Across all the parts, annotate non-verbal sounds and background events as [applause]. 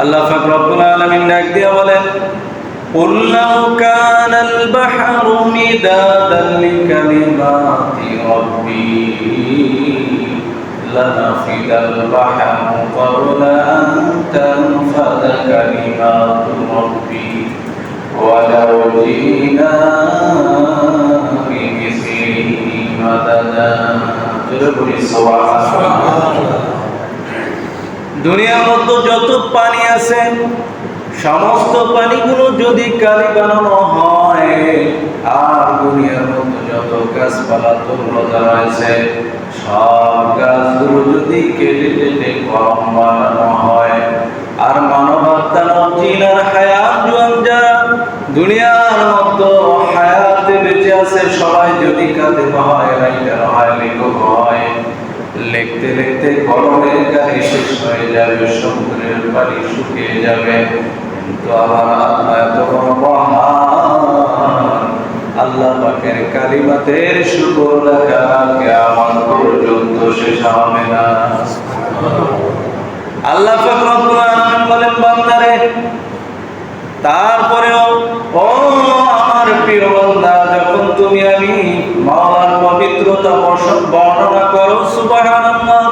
আল্লাহ পাক রব্বুল আলামিন ডাক দিয়ে বলেন قل لو كان البحر مدادا لكلمات ربي لنفد البحر قبل أن تنفد كلمات ربي ولو جئنا بمثله مددا جرب سبحان দুনিয়ার মধ্যে যত পানি আছে, সমস্ত পানিগুলো যদি কালি বানানো হয়, আর দুনিয়ার মধ্যে যত গাছপালা তরুণতা রয়েছে সব গাছগুলো যদি কেটে কেটে কম বানানো হয়, আর মানবাত্মা জিনার হায়াত জুয়ান যারা দুনিয়ার মতো হায়াতে বেঁচে আছে, সবাই যদি কাঁদে হয় রাইটার হয়, লেখক হয়। লিখতে লিখতে গরমের গাড়ি শেষ হয়ে যাবে, সমুদ্রের পানি শুকিয়ে যাবে। কিন্তু আমার আল্লাহ এত আল্লাহ পাকের কালিমাতের শুকর রাখা আমার পর্যন্ত শেষ হবে না। আল্লাহ বলেন, বান্দারে, তারপরেও ও আমার প্রিয় বান্দা, যখন তুমি আমি মাওলার পবিত্রতা বর্ণনা করো, সুবহানাল্লাহ।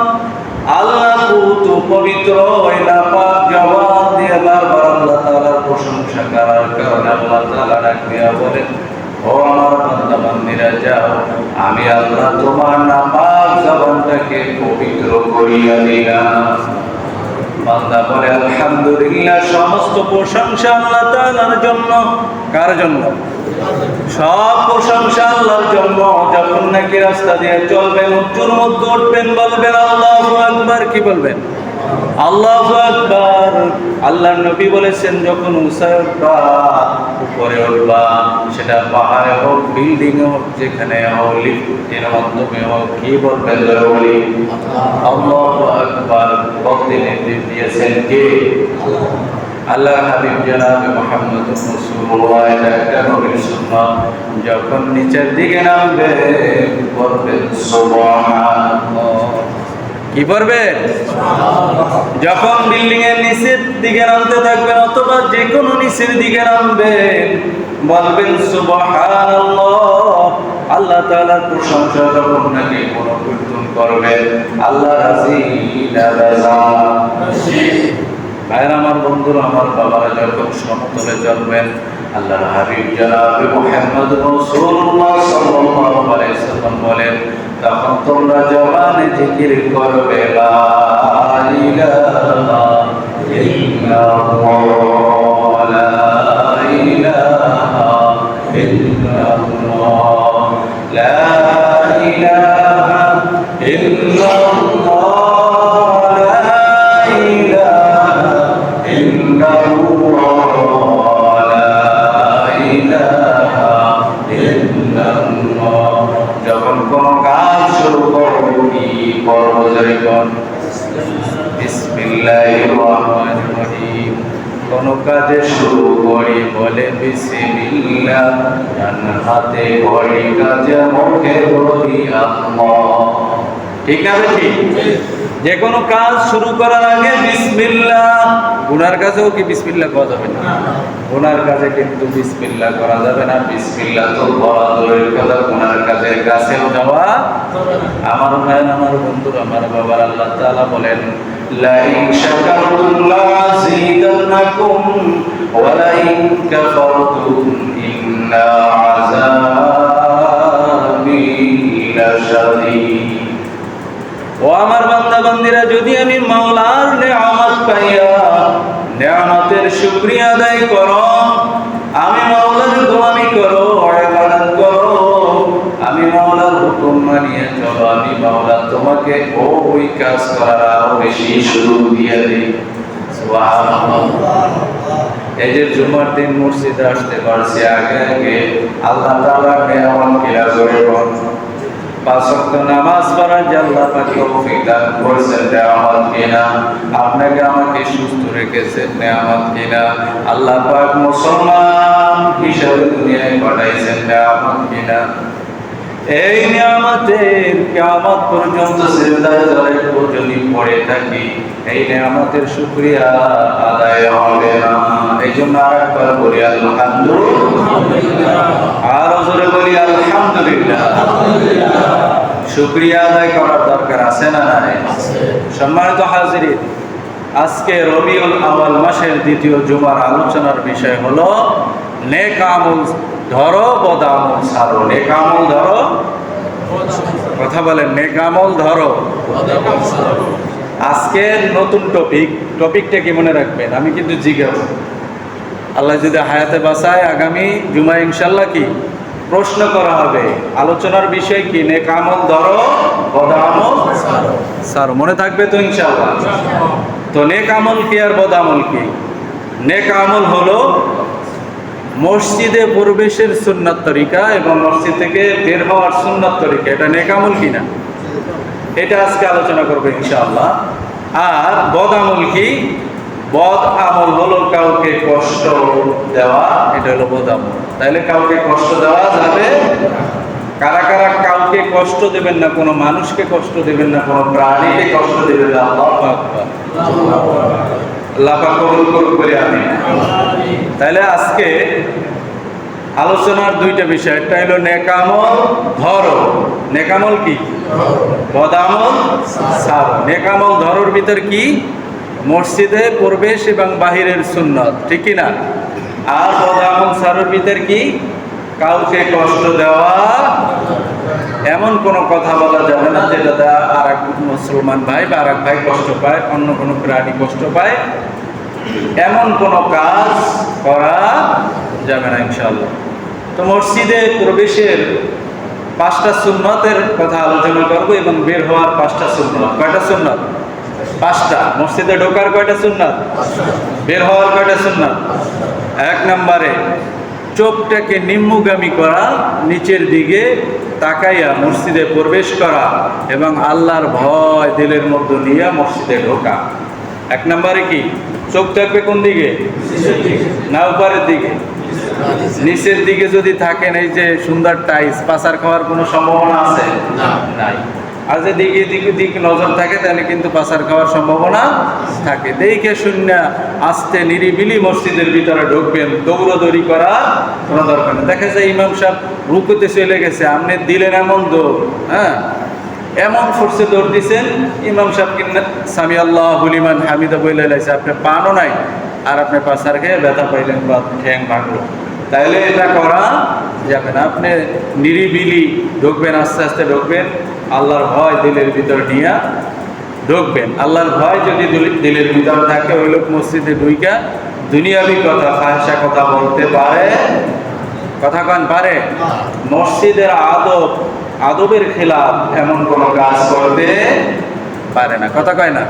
আল্লাহ তো পবিত্র ওই নাপাক জবান দিয়ে বারবার আল্লাহ তাআলার প্রশংসা করার কারণে আল্লাহ তাআলা ডাক দিয়া ও আমার বান্দা বান্দিরা যাও, আমি আল্লাহ তোমার নাপাক জবানটাকে পবিত্র করিয়া দিলাম। বান্দা বলে, আলহামদুলিল্লাহ, সমস্ত প্রশংসা আল্লাহ জন্য। কার জন্য? সব প্রশংসা আল্লাহর জন্য। যখন নাকি রাস্তা দিয়ে চলবেন উচ্চুর মধ্যে উঠবেন, বলবেন, আল্লাহু আকবার। কি বলবেন? আল্লাহু আকবার। আল্লাহর নবী বলেছেন, যখন উপরে উঠবা, সেটা পাহাড়ে হোক বিল্ডিং হোক, যেখানে হোক, লিফটের মাধ্যমে হোক, কি বলবেন আল্লাহু আকবার। বলতে নির্দেশ দিয়েছেন কে? আল্লাহ হাবিব জনাবে মোহাম্মদ রাসূলুল্লাহ এটা একটা নবীর সুন্নাত যখন নিচের দিকে নামবে বলবেন সুবহানাল্লাহ। কি পড়বেন যখন বিল্ডিং এর নিচের দিকে নামতে থাকবেন অথবা যে কোনো নিচের দিকে নামবেন বলবেন সুবহানাল্লাহ। আল্লাহ তাআলার প্রশংসা যখন নাকি কোনো কীর্তন করবেন আল্লাহ রাজি না রাজা। ভাইয়ের, আমার বন্ধুরা, আমার বাবারা যখন সমতলে জন্মেন আল্লাহ হাবিব জনাব মুহাম্মদ রাসূলুল্লাহ সাল্লাল্লাহু আলাইহি সাল্লাম বলেন, তখন তোমরা জবানে জিকির করবে, লা ইলাহা ইল্লাল্লাহ কি করব যখন বিসমিল্লাহির রহমানির রহিম। কোন কাজে শুরু করি বলে হাতে ঘড়ি কাজে ঠিক আছে ঠিক যে কোনো কাজ শুরু করার আগে বিসমিল্লাহ। গুনার কাজেও কি বিসমিল্লাহ করা যাবে না? গুনার কাজে কিন্তু বিসমিল্লাহ করা যাবে না। বিসমিল্লাহ তো বলা দূরের কথা, গুনার কাজের কাছেও যাওয়া আমার ভাই আমার বন্ধু আমার বাবার আল্লাহ তাআলা বলেন, লাইন শাকারতুম লাযিদান্নাকুম ওয়া লাইন কাফারতুম ইন্না আযাবি লাশাদীদ ও আমার বান্দা বান্দিরা যদি আমি মাওলার নেয়ামত পাইয়া নেয়ামতের শুকরিয়া আদায় করো। আমি মাওলার গোলামি করো করো। আমি মাওলার হুকুম মানিয়ে চলো। আমি মাওলা তোমাকে ওই কাজ করার আরও বেশি সুযোগ দিয়ে দিই। এই যে জুমার দিন মসজিদে আসতে পারছি, আগে আগে আল্লাহ তাআলার নেয়ামত কিলা করে নামাজ পড়ার আল্লাহ পাক তৌফিক দান করেছেন কিনা। আপনাকে আমাকে সুস্থ রেখেছেন নেয়ামত কিনা। আল্লাহ পাক মুসলমান হিসাবে দুনিয়ায় পাঠাইছেন নেয়ামত কিনা। এই নিয়ামতের কিয়ামত পর্যন্ত যদি পড়ে থাকি, এই নিয়ামতের শুকরিয়া আদায় হবে না। এই জন্য আর একবার বলি, আলহামদুলিল্লাহ। আরও বলি, আলহামদুলিল্লাহ। শুকরিয়া আদায় করার দরকার আছে না নাই? সম্মানিত হাজিরিন, আজকে রবিউল আওয়াল মাসের দ্বিতীয় জুমার আলোচনার বিষয় হলো ধরো বদ আমল ছাড়ো। নেক আমল ধরো, কথা বলেন ধরো। আজকে নতুন টপিক টপিকটা কি মনে রাখবেন? আমি কিন্তু জিজ্ঞাসা। আল্লাহ যদি হায়াতে বাসায় আগামী জুমা ইনশাল্লাহ কি? প্রশ্ন করা হবে। আলোচনার বিষয় কি? নেক আমল ধরো বদ আমল স্যার মনে থাকবে তো ইনশাল্লাহ তো নেক আমল কি আর বদামল কি? নেক আমল হলো মসজিদে প্রবেশের সুন্নাত তরিকা এবং মসজিদ থেকে বের হওয়ার সুন্নাত তরিকা, এটা নেক আমল কিনা এটা আজকে আলোচনা করব ইনশাআল্লাহ। আর বদ আমল কি? বদ আমল হলো কাউকে কষ্ট দেওয়া, এটা হলো বদ আমল। তাইলে কাউকে কষ্ট দেওয়া যাবে? কারা কারা কাউকে কষ্ট দেবেন না, কোনো মানুষকে কষ্ট দেবেন না, কোনো প্রাণীকে কষ্ট দেবেন না, আল্লাহু আল্লাহ কবুল করুক বলে আমি তাহলে আজকে আলোচনার দুইটা বিষয়। একটা হলো নেকামল, ধরো। নেকামল কি? বদামল সার। নেকামল, ধরোর ভিতর কি? মসজিদে প্রবেশ এবং বাহিরের সুন্নত। ঠিক না আর বদামল সারের ভিতর কি? কাউকে কষ্ট দেওয়া। এমন কোনো কথা বলা যাবে না যেটাতে আর এক মুসলমান ভাই বা আর এক ভাই কষ্ট পায়, অন্য কোনো প্রাণী কষ্ট পায়। এমন কোনো কাজ করা যাবে না ইনশাল্লাহ তো মসজিদে প্রবেশের পাঁচটা সুন্নতের কথা আলোচনা করব এবং বের হওয়ার পাঁচটা সুন্নত। কয়টা সুন্নত? পাঁচটা। মসজিদে ঢোকার কয়টা সুন্নত? বের হওয়ার কয়টা সুন্নত? এক নম্বরে, চোখটাকে নিম্নগামী করা, নিচের দিকে তাকাইয়া মসজিদে প্রবেশ করা এবং আল্লাহর ভয় দিলের মধ্যে নিয়ে মসজিদে ঢোকা। এক নম্বরে কি? চোখ থাকবে কোন দিকে? না উপরের দিকে। নিচের দিকে যদি থাকেন এই যে সুন্দর টাইস পাচার খাওয়ার কোনো সম্ভাবনা আছে? নাই। আর যে দিকে দিকে দিক নজর থাকে তাহলে কিন্তু পাচার খাওয়ার সম্ভাবনা থাকে। দেখে শূন্য আস্তে নিরিবিলি মসজিদের ভিতরে ঢুকবেন দৌড়দৌড়ি করা কোনো দরকার নেই। দেখা যায় ইমাম সাহেব রুকুতে চলে গেছে আপনি দিলেন এমন দৌড় হ্যাঁ? এমন ফোর্সে দৌড় দিছেন ইমাম সাহেব কিনা সামি আল্লাহ হুলিমান হামিদা বইলে লাইছে আপনি পানও নাই আর আপনি পাশার খেয়ে ব্যথা পাইলেন বা ঠ্যাং ভাঙলো। তাইলে এটা করা যাবে না। আপনি নিরিবিলি ঢুকবেন আস্তে আস্তে ঢুকবেন আল্লাহর ভয় দিলের ভিতর নিয়ে ঢুকবেন। আল্লাহর ভয় যদি দিলের ভিতরে থাকে ওই লোক মসজিদে ঢুইকা দুনিয়াবি কথা ফাহসা কথা বলতে পারে। কথা কন পারে। মসজিদের আদব আদবের খেলাফ এমন কোনো কাজ করতে পারে না। কথা কয় না?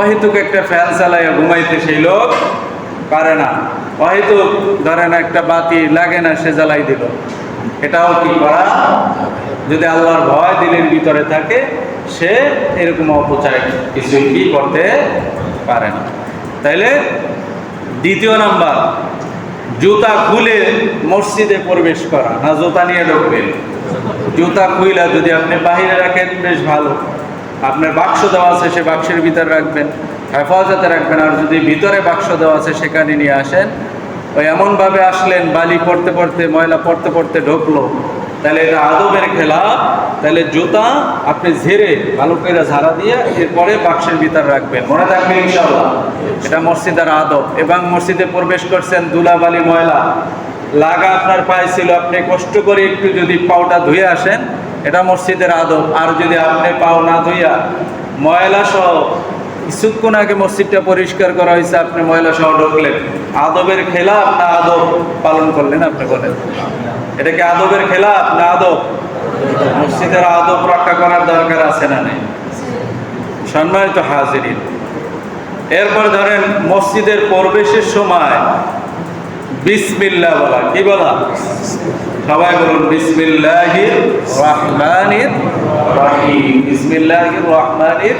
অহেতুক একটা ফ্যান চালাইয়া ঘুমাইতে সেই লোক পারে না। অহেতুক ধরেন একটা বাতি লাগে না, সে জ্বালাই দিল। এটাও কি করা যদি আল্লাহর ভয় দিলের ভিতরে থাকে, সে এরকম অপচয় কিছুই কি করতে পারে না। তাইলে দ্বিতীয় নাম্বার, জুতা খুলে মসজিদে প্রবেশ করা, না জুতা নিয়ে ঢুকবেন? জুতা খুইলা যদি আপনি বাহিরে রাখেন, বেশ ভালো। আপনার বাক্স দেওয়া আছে, সে বাক্সের ভিতরে রাখবেন, হেফাজতে রাখবেন, আর যদি ভিতরে বাক্স দেওয়া আছে, সেখানে নিয়ে আসেন। ওই এমনভাবে আসলেন, বালি পড়তে পড়তে, ময়লা পড়তে পড়তে ঢুকলো। তাহলে এটা আদবের খেলা তাহলে জুতা আপনি ঝেড়ে ভালো করে ঝাড়া দিয়ে এরপরে বাক্সের ভিতর রাখবেন। মনে থাকবে ইনশাল্লাহ এটা মসজিদের আদব। এবং মসজিদে প্রবেশ করছেন দুলাবালি ময়লা। লাগা আপনার পায়ে ছিল, আপনি কষ্ট করে একটু যদি পাওটা ধুয়ে আসেন, এটা মসজিদের আদব। আর যদি আপনি পাও না ধুইয়া ময়লা সহ কিছুক্ষণ আগে মসজিদটা পরিষ্কার করা হয়েছে, আপনি ময়লা সহ ঢুকলেন। আদবের খেলা আপনার আদব? পালন করলেন আপনি, বলেন। এটা কি আদবের খেলা না আদব? মসজিদের আদব রক্ষা করার দরকার আছে না নেই? সম্মানিত হাজিরিন, এরপর ধরেন মসজিদের প্রবেশের সময় বিসমিল্লাহ বলা, কি বলা? সবাই বলুন, বিসমিল্লাহির রহমানির রহিম। বিসমিল্লাহির রহমানির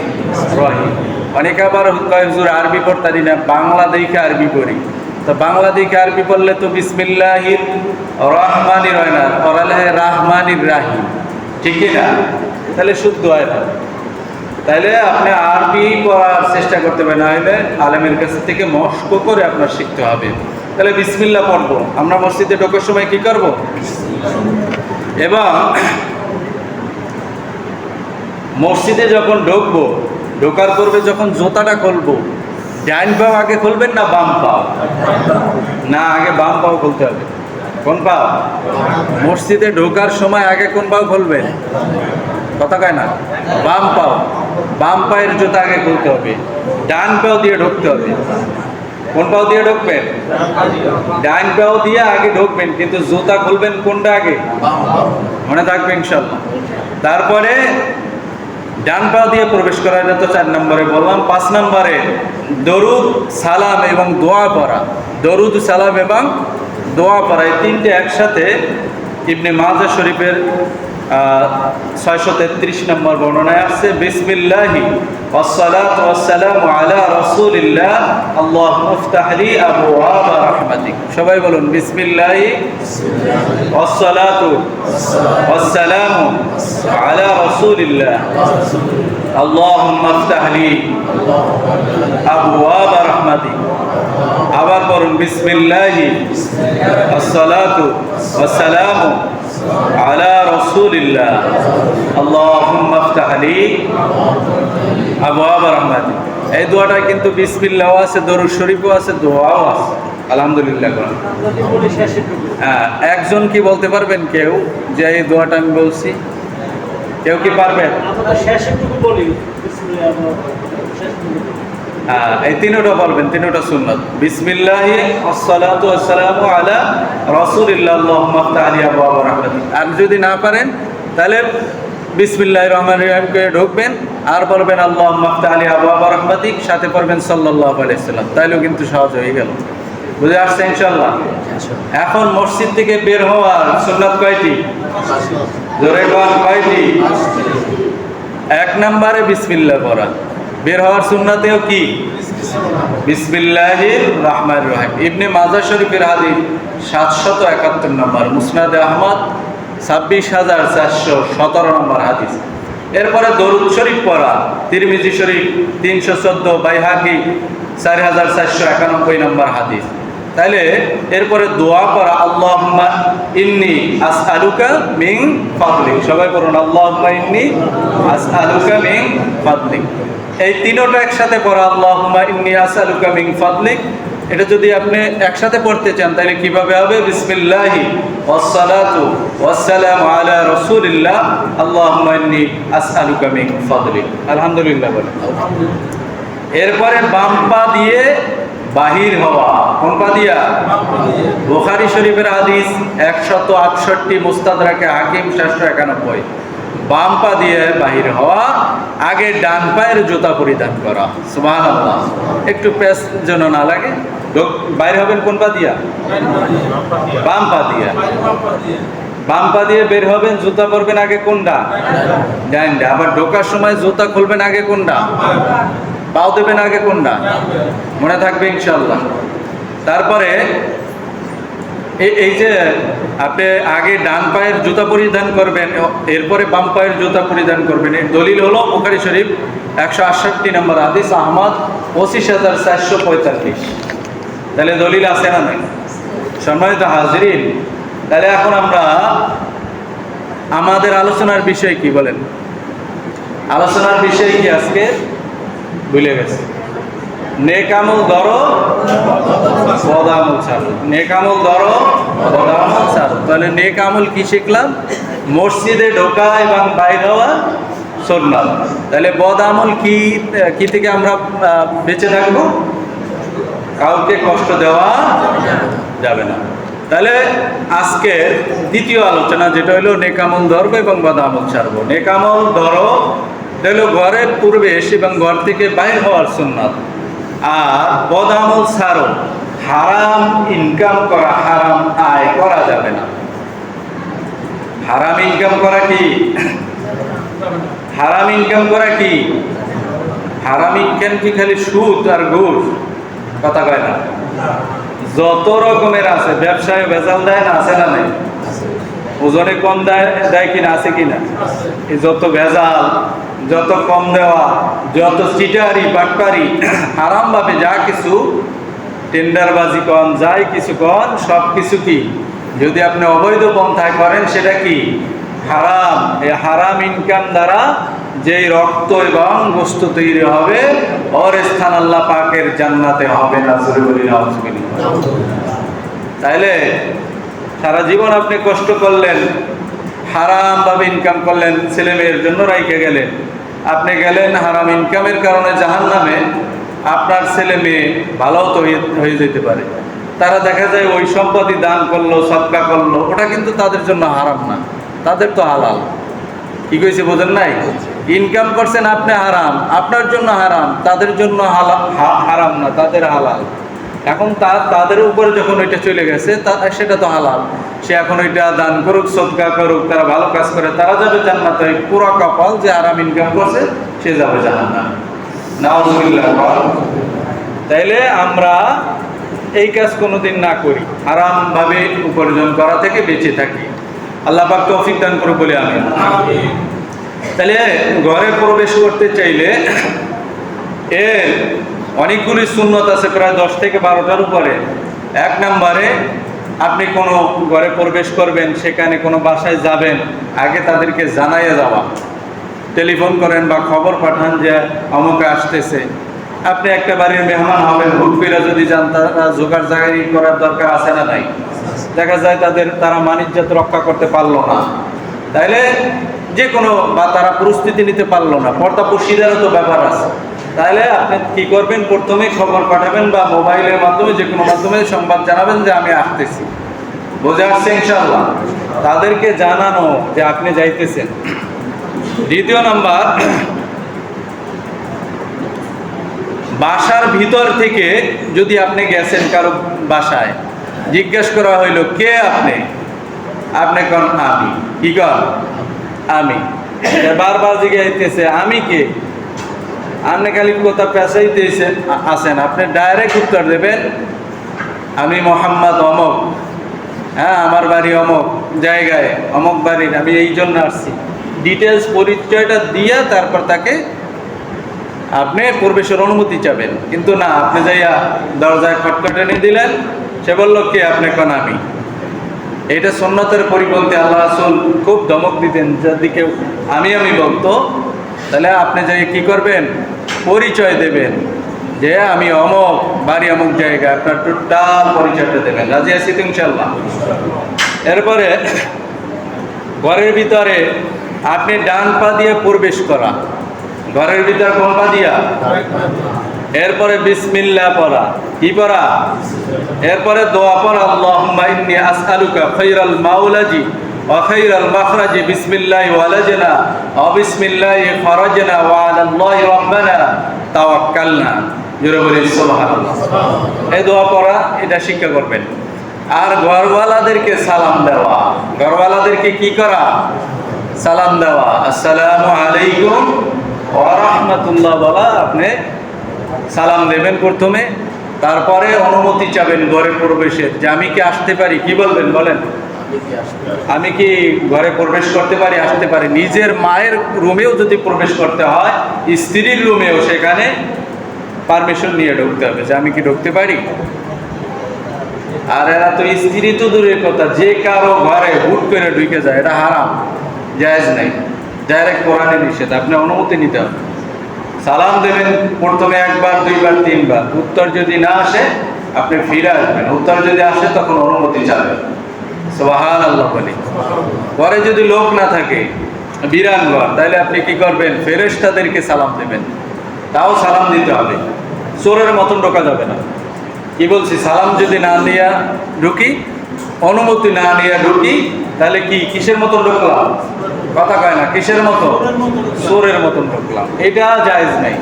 রহিম। অনেক আবার কয়, হুজুর, আরবি পড়তারি না, বাংলা দেখে আরবি পড়ি। তো বাংলা দিকে আরবি পড়লে তো বিসমিল্লাহির রহমানির হয় না, পড়ালে হয় রাহমানির রাহিম। ঠিক কি না? তাহলে শুদ্ধ হয় না। তাইলে আপনি আরবি পড়ার চেষ্টা করতে হবে না হলে আলেমের কাছ থেকে মস্ক করে আপনার শিখতে হবে। তাহলে বিসমিল্লা পড়ব। আমরা মসজিদে ঢোকার সময় কি করব? এবং মসজিদে যখন ঢুকবো, ঢোকার পূর্বে যখন জুতাটা খুলবো, ডাইন পাও আগে খুলবেন না বাম পাও? না, আগে বাম পাও খুলতে হবে। কোন পাও? মসজিদে ঢোকার সময় আগে কোন পাও খুলবেন? কথা কয় না? বাম পাও। বাম পায়ের জুতা আগে খুলতে হবে। ডান পাও দিয়ে ঢুকতে হবে। কোন পাও দিয়ে ঢুকবেন? ডান পাও দিয়ে আগে ঢুকবেন, কিন্তু জুতা খুলবেন কোনটা আগে? মনে থাকবে ইনশাল্লাহ তারপরে ডান পা দিয়ে প্রবেশ করা, এটা তো চার নম্বরে বললাম, পাঁচ নম্বরে দরুদ, সালাম এবং দোয়া পড়া। দরুদ, সালাম এবং দোয়া পড়া, এই তিনটে একসাথে ইবনে মাজা শরীফের ছয়শো তেত্রিশ নম্বর বর্ণনায় আসছে বিসমিল্লাহি والصلاة والسلام على رسول الله اللهم افتح لي أبواب رحمتك সবাই বলুন বিসমিল্লাহি والصلاة والسلام على رسول الله اللهم افتح لي أبواب رحمتك আবার পড়ুন বিসমিল্লাহি الصلاة والسلام على رسول الله اللهم افتح لي أبواب رحمتك এই দোয়াটা কিন্তু বিসমিল্লাহ আছে দরুদ শরীফও আছে দোয়াও আছে আলহামদুলিল্লাহ করুন হ্যাঁ একজন কি বলতে পারবেন কেউ যে এই দোয়াটা আমি বলছি কেউ কি পারবেন হ্যাঁ এই তিনোটা বলবেন, তিনোটা সুন্নত। বিসমিল্লাহি আসসালাতু আলা রাসূলিল্লাহ আর যদি না পারেন, তাহলে বিসমিল্লাহির রহমানির রহিম করে ঢুকবেন, আর বলবেন সাথে পড়বেন সাল্লাল্লাহু আলাইহি সাল্লাম তাইলেও কিন্তু সহজ হয়ে গেল। বুঝে আসছে ইনশাআল্লাহ? এখন মসজিদ থেকে বের হওয়ার সুন্নাত কয়টি? জোরে কয়টি? এক নম্বরে বিসমিল্লাহ পড়া। বের হওয়ার সুন্নাতেও কি? বিসমিল্লাহির রহমান রহিম। ইবনে মাজা শরীফের হাদিস সাতশত একাত্তর নম্বর, মুসনাদে আহমদ ছাব্বিশ হাজার চারশো সতেরো নম্বর হাদিস। এরপরে দরুদ শরীফ পড়া, তিরমিজি শরীফ তিনশো চোদ্দ, বাইহাকি চার হাজার চারশো একানব্বই নম্বর হাদিস। তাহলে এরপরে দোয়া করা আল্লাহুম্মা ইন্নি আসআলুকা মিং ফাদলিক। সবাই পড়ুন, আল্লাহুম্মা ইন্নি আসআলুকা মিং ফাদলিক। এই তিনোটা একসাথে পড়া, আল্লাহুম্মা ইন্নি আসআলুকা মিন ফাদলিক এটা যদি আপনি একসাথে পড়তে চান, তাহলে কীভাবে হবে? বিসমিল্লাহি ওয়াসসালাতু ওয়াসসালামু আলা রাসূলিল্লাহ আল্লাহুম্মা ইন্নি আসআলুকা মিন ফাদলিক আলহামদুলিল্লাহ বলেন। এরপরে বাম পা দিয়ে বাহির হওয়া, কোন পা দিয়া? বোখারি শরীফের হাদিস একশত আটষট্টি মুস্তাদরাকে হাকিম সাতশো একানব্বই। বাম পা দিয়ে বাহির হওয়া, আগে ডান পায়ের জুতা পরিধান করা। সুবাহ একটু প্যাস যেন না লাগে। বাইরে হবেন কোন পা দিয়া? বাম পা দিয়া। বাম পা দিয়ে বের হবেন, জুতা পরবেন আগে কোনটা? ডাইনটা আবার ঢোকার সময় জুতা খুলবেন আগে কোনটা? পাও দেবেন আগে কোনটা? মনে থাকবে ইনশাল্লাহ তারপরে এই যে আপনি আগে ডান পায়ের জুতা পরিধান করবেন এরপরে বাম পায়ের জুতা পরিধান করবেন। এর দলিল হলো বুখারি শরীফ একশো আটষট্টি নম্বর হাদিস, আহমদ পঁচিশ হাজার চারশো পঁয়তাল্লিশ। তাহলে দলিল আছে না নাই? সম্মানিত হাজরিন, তাহলে এখন আমরা আমাদের আলোচনার বিষয় কি বলেন? আলোচনার বিষয় কি আজকে? ভুলে গেছে। নেকামল ধরো, বদামল ছাড়ো। নেকামল ধরো, বদামল ছাড়ো। তাহলে নেকামল কি শিখলাম? মসজিদে ঢোকা এবং বাইর হওয়া সুন্নাত। তাহলে বদামল কি কি থেকে আমরা বেঁচে থাকব? কাউকে কষ্ট দেওয়া যাবে না। তাহলে আজকে দ্বিতীয় আলোচনা যেটা হলো নেকামল ধরবো এবং বদামল ছাড়বো। নেকামল ধরো এটা হলো ঘরের পূর্বেশ এবং ঘর থেকে বাইর হওয়ার সুন্নাত। আর বদামল ছাড়ো হারাম ইনকাম করা, হারাম আয় করা যাবে না। হারাম ইনকাম করা কি? হারাম ইনকাম করা কি? হারাম ইনকাম কি খালি সুদ আর ঘুষ কথা কয় না। যত রকমের আছে, ব্যবসায় ভেজাল দেয় না, আছে না নাই? ওজনে কম দেয় দেয় কিনা, আছে কিনা? যত ভেজাল, যত কম দেওয়া, যত চিটারি, বাটপারি, হারামভাবে যা কিছু, টেন্ডারবাজি কন, যাই কিছু কন, সব কিছু কি? যদি আপনি অবৈধ পন্থায় করেন, সেটা কি? হারাম। এই হারাম ইনকাম দ্বারা যেই রক্ত এবং বস্তু তৈরি হবে, ওর স্থান আল্লাহ পাকের জান্নাতে হবে না তাইলে সারা জীবন আপনি কষ্ট করলেন, হারাম ভাবে ইনকাম করলেন, ছেলে মেয়ের জন্য রাইকে গেলেন। আপনি গেলেন হারাম ইনকামের কারণে জাহান নামে আপনার ছেলে মেয়ে ভালো তো হয়ে- যেতে পারে। তারা দেখা যায় ওই সম্পত্তি দান করল, সৎকা করল, ওটা কিন্তু তাদের জন্য হারাম না, তাদের তো হালাল। কি কইছে বোঝেন নাই? ইনকাম করছেন আপনি হারাম, আপনার জন্য হারাম, তাদের জন্য হালা- হা- হারাম না, তাদের হালাল। এখন তা তাদের উপরে যখন ওইটা চলে গেছে সেটা তো হালাল। সে এখন ওইটা দান করুক সদকা করুক, তারা ভালো কাজ করে, তারা যাবে জান্নাতে। পুরো কপাল যে আরাম ইনকাম করছে, সে যাবে জাহান্নাম। নাউজুবিল্লাহ। তাইলে আমরা এই কাজ কোনোদিন না করি। আরামভাবে উপার্জন করা থেকে বেঁচে থাকি। আল্লাহ পাক তৌফিক দান করে বলে আমি তাহলে ঘরে প্রবেশ করতে চাইলে, এর অনেকগুলি সুন্নত আছে, প্রায় দশ থেকে বারোটার উপরে। এক নম্বরে, আপনি কোনো ঘরে প্রবেশ করবেন, সেখানে কোনো বাসায় যাবেন, আগে তাদেরকে জানাইয়া যাওয়া। টেলিফোন করেন বা খবর পাঠান যে অমুকে আসতেছে। আপনি একটা বাড়ির মেহমান হবেন, হুট করে যদি যান, তারা জোগাড় জাগাড়ি করার দরকার আছে না নাই? দেখা যায় তাদের, তারা মানিজ্জাত রক্ষা করতে পারল না। তাইলে যে কোনো বা তারা পরিস্থিতি নিতে পারল না। পর্দাপশিদারও তো ব্যাপার আছে। তাহলে আপনি কি করবেন? প্রথমে খবর পাঠাবেন বা মোবাইলের মাধ্যমে যে কোনো মাধ্যমে সংবাদ জানাবেন যে আমি আসতেছি। বোঝা আসছে ইনশাল্লাহ তাদেরকে জানানো যে আপনি যাইতেছেন। দ্বিতীয় নাম্বার, বাসার ভিতর থেকে যদি আপনি গেছেন কারও বাসায়, জিজ্ঞেস করা হইল, কে আপনি? আপনি কন, আমি। কি কন? আমি। বারবার জিজ্ঞাসা আমি কে? আপনি খালি কথা পেঁচাইতেছে আসেন আপনি ডাইরেক্ট উত্তর দেবেন, আমি মোহাম্মদ অমক। হ্যাঁ আমার বাড়ি অমক জায়গায়, অমক বাড়ির, আমি এই জন্য আসছি। ডিটেলস পরিচয়টা দিয়া তারপর তাকে আপনি প্রবেশের অনুমতি চাবেন। কিন্তু না, আপনি যাইয়া দরজায় খটখটানি দিলেন, সে বলল, কে আপনি কোন আমি? এটা সন্ন্যতের পরিপন্থী আল্লাহ রাসুল খুব ধমক দিতেন। যদি কেউ আমি আমি বলতো তাহলে আপনি যাই কি করবেন? পরিচয় দেবেন যে আমি অমক, বাড়ি অমুক জায়গায় আপনার টোটাল পরিচয়টা দেবেন। রাজি আছি তো ইনশাল্লাহ এরপরে ঘরের ভিতরে আপনি ডান পা দিয়ে প্রবেশ করা। ঘরের ভিতরে কোন পা দিয়া? এরপরে বিসমিল্লাহ পড়া। কি পড়া? এরপরে দোয়া পড়া, আল্লাহুম্মা ইন্নী আসআলুকা খাইরাল মাওলাজি ওয়া খাইরাল মাখরাজি বিসমিল্লাহি ওয়ালাজনা ওয়া বিসমিল্লাহি খরাজনা ওয়া আলাল্লাহি রাব্বানা তাওয়াক্কালনা জোরে বলি সুবহানাল্লাহ। এই দোয়া পড়া, এটা শিক্ষা করবেন। আর ঘরওয়ালাদেরকে সালাম দেওয়া। ঘরওয়ালাদেরকে কি করা? সালাম দেওয়া। আসসালামু আলাইকুম ওয়া রাহমাতুল্লাহ বলা, আপনি সালাম দেবেন প্রথমে, তারপরে অনুমতি চাবেন ঘরে প্রবেশের। যে আমি কি আসতে পারি, কি বলবেন, বলেন। আমি কি ঘরে প্রবেশ করতে পারি, আসতে পারি? নিজের মায়ের রুমেও যদি প্রবেশ করতে হয়, স্ত্রীর রুমেও সেখানে পারমিশন নিয়ে ঢুকতে হবে। যে আমি কি ঢুকতে পারি? আর এরা তো স্ত্রী তো দূরের কথা, যে কারও ঘরে হুট করে ঢুকে যায়, এটা হারাম, জায়জ নাই। ডাইরেক্ট কোরআনে নিষেধ, আপনি অনুমতি নিতে হবে। সালাম দেবেন প্রথমে একবার, দুইবার, তিনবার। উত্তর যদি না আসে, আপনি ফিরে আসবেন। উত্তর যদি আসে, তখন অনুমতি চাবেন। সোহান আল্লাহ বলি। পরে যদি লোক না থাকে বিরান ঘর তাহলে আপনি কি করবেন? ফেরেশতাদেরকে সালাম দেবেন। তাও সালাম দিতে হবে। চোরের মতন ঢোকা যাবে না। কি বলছি? সালাম যদি না দিয়া ঢুকি, অনুমতি না নিয়ে ঢুকি, তাহলে কি কিসের মতন ঢুকলাম? কথা কয় না, কিসের মতো? চোরের মতন ঢুকলাম। এটা জায়েজ নাই।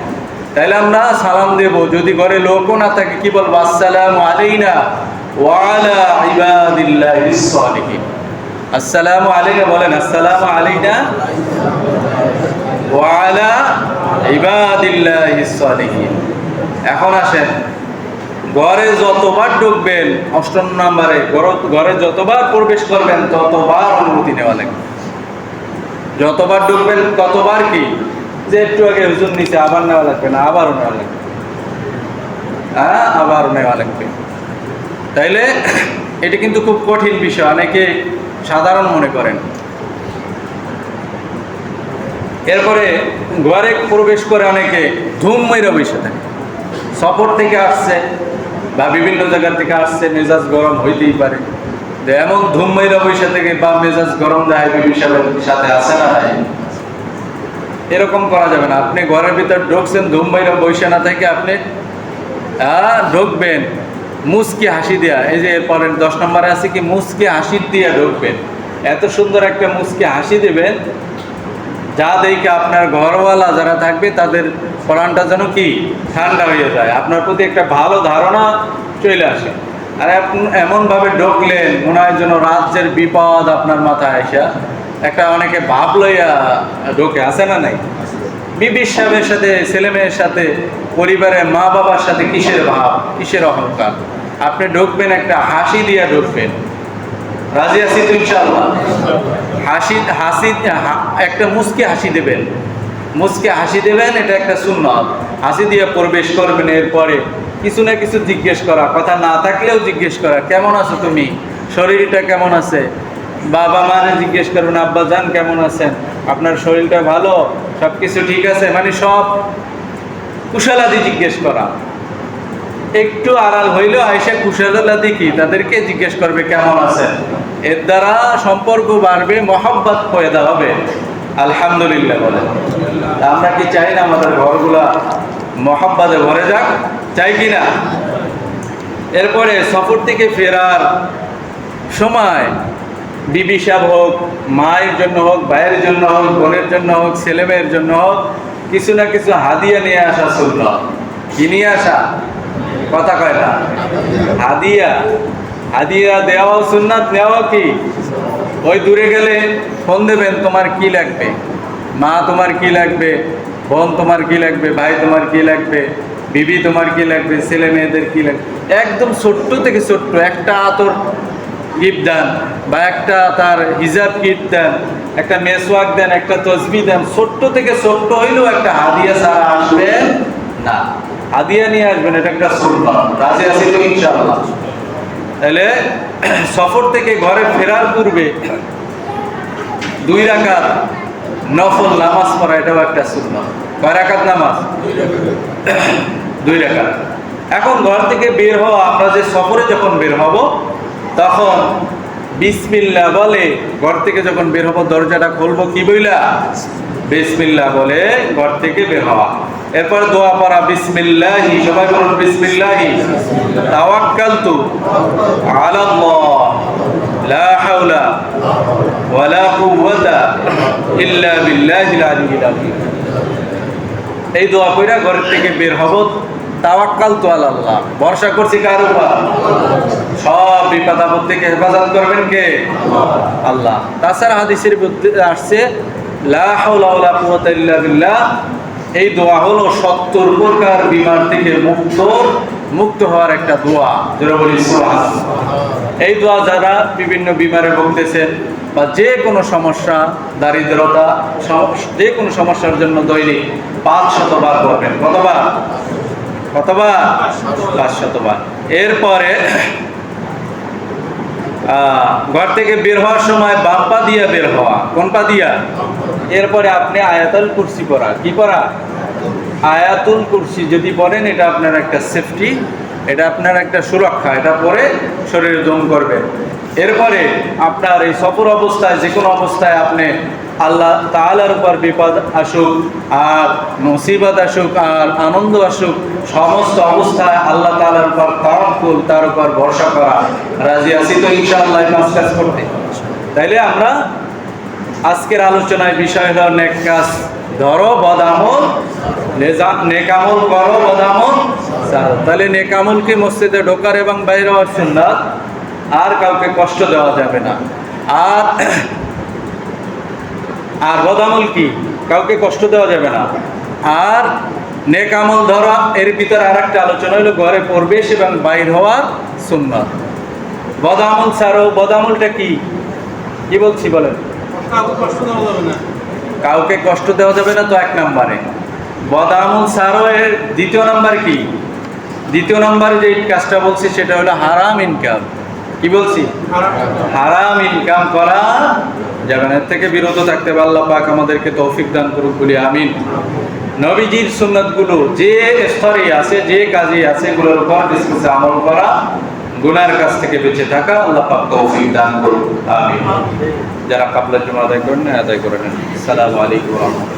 তাহলে আমরা সালাম দেব। যদি ঘরে লোকও না থাকে, কি বলব? আসসালামু আলাইনা। ওয়ালা ইবাদিল্লাহিস সালিহিন আসসালামু আলাইনা বলেন, আসসালামু আলাইনা ওয়ালা ইবাদিল্লাহিস সালিহিন এখন আসেন, ঘরে যতবার ঢুকবেন, অষ্টম নাম্বারে ঘরে যতবার প্রবেশ করবেন, ততবার অনুমতি নেওয়া লাগবে। যতবার ঢুকবেন, ততবার কি? যে একটু আগে হুজুর নিচে আবার নেওয়া লাগবে না, আবারও নেওয়া লাগবে। হ্যাঁ আবারও নেওয়া লাগবে। তাইলে এটা কিন্তু খুব কঠিন বিষয়, অনেকে সাধারণ মনে করেন। এরপরে ঘরে প্রবেশ করে অনেকে ধুম মেরে বসে থাকে। সফর থেকে আসছে বা বিভিন্ন জায়গা থেকে আসছে, মেজাজ গরম হইতেই পারে। এমন ধুম মেরে বসে থেকে বা মেজাজ গরম দেয় বিবি সাথে আসে না এরকম করা যাবে না। আপনি ঘরের ভিতর ঢুকছেন, ধুম মেরে বসে না থেকে আপনি ঢুকবেন। মুসকি হাসি দেয়া। এই যে এরপরের দশ নম্বরে আছে কি, মুসকি হাসি দিয়ে ঢুকবেন। এত সুন্দর একটা মুসকি হাসি দেবেন, যা দেখে আপনার ঘরওয়ালা যারা থাকবে, তাদের প্রাণটা যেন কি, ঠান্ডা হয়ে যায়। আপনার প্রতি একটা ভালো ধারণা চলে আসে। আর এমনভাবে ঢুকলেন, মনে হয় যেন রাজ্যের বিপদ আপনার মাথায় আসা। একটা অনেকে ভাব লইয়া ঢোকে আসে না নাই? বিবি সাহেবের সাথে ছেলে মেয়ের সাথে পরিবারের মা বাবার সাথে কিসের ভাব, কিসের অহংকার? আপনি ঢুকবেন একটা হাসি দিয়া ঢুকবেন। রাজি আছি তো ইনশাআল্লাহ? হাসি হাসি একটা মুসকে হাসি দেবেন। মুসকে হাসি দেবেন, এটা একটা সুন্নত। হাসি দিয়ে প্রবেশ করবেন, এরপরে কিছু না কিছু জিজ্ঞেস করা, কথা না থাকলেও জিজ্ঞেস করা, কেমন আছো তুমি? শরীরটা কেমন আছে? বাবা মারে জিজ্ঞেস করবেন আব্বা যান কেমন আছেন? আপনার শরীরটা ভালো? সব কিছু ঠিক আছে? মানে সব কুশলাদি জিজ্ঞেস করা। একটু আড়াল হইলেও আয়সা কুশলাদি কি? তাদেরকে জিজ্ঞেস করবে, কেমন আছেন? এর দ্বারা সম্পর্ক বাড়বে, মহব্বত পয়দা হবে। আলহামদুলিল্লাহ বলে। আমরা কি চাই না আমাদের ঘরগুলা মহব্বতে ভরে যাক? চাই কি না? এরপরে সফর থেকে ফেরার সময় বিবি সাহেব হোক, মায়ের জন্য হোক, ভাইয়ের জন্য হোক, বোনের জন্য হোক ছেলে মেয়ের জন্য হোক কিছু না কিছু হাদিয়া নিয়ে আসা শুনল কি নিয়ে আসা? কথা কয় না। হাদিয়া। হাদিয়া দেওয়াও সুন্নাত নেওয়া কি? ওই দূরে গেলে ফোন দেবেন, তোমার কি লাগবে? মা তোমার কি লাগবে? বোন তোমার কি লাগবে? ভাই তোমার কি লাগবে? বিবি তোমার কি লাগবে? ছেলে মেয়েদের কি লাগবে? একদম ছোট্ট থেকে ছোট্ট, একটা আতর গিফট দেন বা একটা তার হিজাব কিট দেন, একটা মেসওয়াক দেন, একটা তসবি দেন, ছোট্ট থেকে ছোট্ট হইলেও একটা হাদিয়া ছাড়া আসবে না। হাদিয়া নিয়ে আসবেন, এটা একটা রাজি আছি তো ইনশাআল্লাহ? তাহলে [clears throat] সফর থেকে ঘরে ফেরার পূর্বে দুই রাকাত নফল নামাজ পড়া, এটাও একটা সুন্নত কয় রাকাত নামাজ? দুই রাকাত। এখন ঘর থেকে বের হওয়া, আমরা যে সফরে যখন বের হব তখন বিসমিল্লা বলে, ঘর থেকে যখন বের হব, দরজাটা খুলবো কি বইলা? বিসমিল্লা বলে, ঘর থেকে বের হওয়া। এরপর দোয়া পড়া, বিসমিল্লাহি, সবাই বলুন বিসমিল্লাহি। তাওয়াক্কালতু আলাল্লাহ, লা হাওলা ওয়ালা কুওয়াতা ইল্লা বিল্লাহিল আলিয়্যিল আযীম। এই দোয়া কইরা ঘর থেকে বের হব তাওয়াক্কাল তো আল্লাহ ভরসা করছি কার উপর? সব বিপদ আপদ থেকে হেফাজত করবেন কে? আল্লাহ। তাছাড়া হাদিসের আসছে, লা হাওলা ওয়ালা কুওয়াতা ইল্লা বিল্লাহ। এই দোয়া হলো সত্তর প্রকার বিমার থেকে মুক্ত মুক্ত হওয়ার একটা দোয়া। যেটা বলি এই দোয়া যারা বিভিন্ন বিমারে ভুগতেছেন বা যে কোনো সমস্যা, দারিদ্রতা যে কোনো সমস্যার জন্য দৈনিক পাঁচ শতবার করবেন কতবার? কতবার পাঁচ শতবার। এরপরে ঘর থেকে বের হওয়ার সময় বাম দিয়া বের হওয়া। কোন পা দিয়া? এরপরে আপনি আয়াতুল কুরসি পড়া। কি পড়া? আয়াতুল কুরসি। যদি পড়েন এটা আপনার একটা সেফটি এটা আপনার একটা সুরক্ষা। এটা পরে শরীরে দম করবে এরপরে আপনার এই সফর অবস্থায় যে কোনো অবস্থায় আপনি আল্লাহ তাআলার উপর বিপদ আসুক আর মুসিবত আসুক আর আনন্দ আসুক, সমস্ত অবস্থায় আল্লাহ তালার উপর তাওয়াক্কুল তার উপর ভরসা করা। রাজি আছি তো ইনশাআল্লাহ পাঁচ কাজ করতে। তাইলে আমরা আজকের আলোচনায় বিষয় হলো নেক কাজ ধরো বদামল নেকামল করো বদামল। তাহলে নেকামলকে মসজিদে ঢোকার এবং বাইরে হওয়ার সুন্নাত? আর কাউকে কষ্ট দেওয়া যাবে না। আর আর বদামল কি? কাউকে কষ্ট দেওয়া যাবে না। আর নেক আমল ধরা, এর ভিতরে আর একটা আলোচনা হলো ঘরে প্রবেশ এবং বাইর হওয়ার সুন্নাত। বদামল ছাড়ো বদামলটা কি? কি বলছি বলেন? কাউকে কষ্ট দেওয়া যাবে না তো এক নম্বরে। বদামল ছাড়ো এর দ্বিতীয় নাম্বার কি? দ্বিতীয় নাম্বারে যে কাজটা বলছি, সেটা হলো হারাম ইনকাম কি বলছি? হারাম ইনকাম করা যাবে না থেকে বিরত থাকতে আল্লাহ পাক আমাদেরকে তৌফিক দান করুক বলি, আমিন। নবীজির সুন্নাতগুলো যে স্তরে আছে, যে কাজে আছে, এগুলোর উপর ডিসকাসে আমল করা গুনার কাছ থেকে বেঁচে থাকা আল্লাহ পাক তৌফিক দান করুক। আমিন। যারা কাবলা জমা আদায় করেন, আদায় করে নেন। আসসালামু আলাইকুম রাহমাতুল্লাহ।